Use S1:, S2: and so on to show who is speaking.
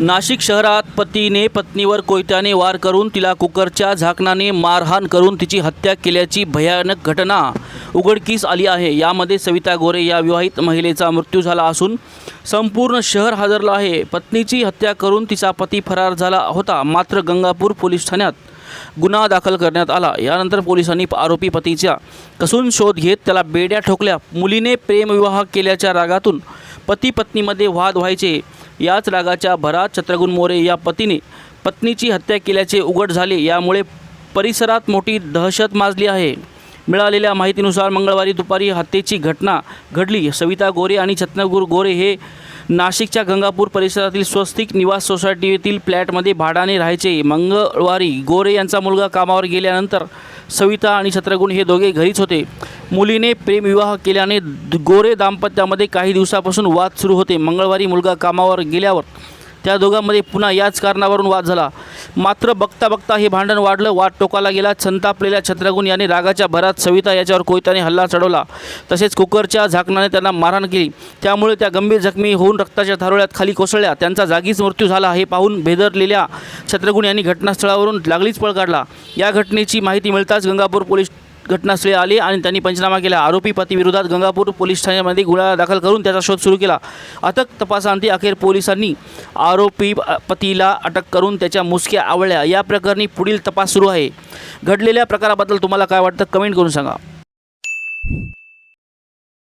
S1: नाशिक शहरात पतीने पत्नीवर कोयत्याने वार करून तिला कुकरच्या झाकणाने मारहाण करून तिची हत्या केल्याची भयानक घटना उघडकीस आली आहे. यामध्ये सविता गोरे या विवाहित महिलेचा मृत्यू झाला असून संपूर्ण शहर हादरलं आहे. पत्नीची हत्या करून तिचा पती फरार झाला होता. मात्र गंगापूर पोलीस ठाण्यात गुन्हा दाखल करण्यात आला. यानंतर पोलिसांनी आरोपी पतीचा कसून शोध घेत त्याला बेड्या ठोकल्या. मुलीने प्रेमविवाह केल्याच्या रागातून पती पत्नीमध्ये वाद व्हायचे. याच रागाच्या भरात छत्रगुण मोरे या पतीने पत्नीची हत्या केल्याचे उघड झाले. यामुळे परिसरात मोठी दहशत माजली आहे. मिळालेल्या माहितीनुसार मंगळवारी दुपारी हत्येची घटना घडली. सविता गोरे आणि छत्रगुर गोरे हे नाशिकच्या गंगापूर परिसरातील स्वस्तिक निवास सोसायटीतील फ्लॅटमध्ये भाड्याने राहायचे. मंगळवारी गोरे यांचा मुलगा कामावर गेल्यानंतर सविता आणि शत्रगुण हे दोघे घरीच होते. मुलीने प्रेमविवाह केल्याने गोरे दाम्पत्यामध्ये काही दिवसापासून वाद सुरू होते. मंगळवारी मुलगा कामावर गेल्यावर त्या दोघांमध्ये पुन्हा याच कारणावरून वाद झाला. मात्र बघता बघता हे भांडण वाढलं वाद टोकाला गेला. संतापलेल्या छत्रगुण याने रागाच्या भरात सविता याच्यावर कोयताने हल्ला चढवला. तसेच कुकरच्या झाकणाने त्यांना मारहाण केली. त्यामुळे त्या गंभीर जखमी होऊन रक्ताच्या थारोळ्यात खाली कोसळल्या. त्यांचा जागीच मृत्यू झाला हे पाहून भेदरलेल्या छत्रगुण यांनी घटनास्थळावरून लागलीच पळ काढला. या घटनेची माहिती मिळताच गंगापूर पोलीस घटनास्थळी आले आणि त्यांनी पंचनामा केला. आरोपी पतीविरोधात गंगापूर पोलीस ठाण्यामध्ये गुन्हा दाखल करून त्याचा शोध सुरू केला. अथक तपासांती अखेर पोलिसांनी आरोपी पतीला अटक करून त्याच्या मुसक्या आवळल्या. या प्रकरणी पुढील तपास सुरू आहे. घडलेल्या प्रकाराबद्दल तुम्हाला काय वाटतं? कमेंट करून सांगा.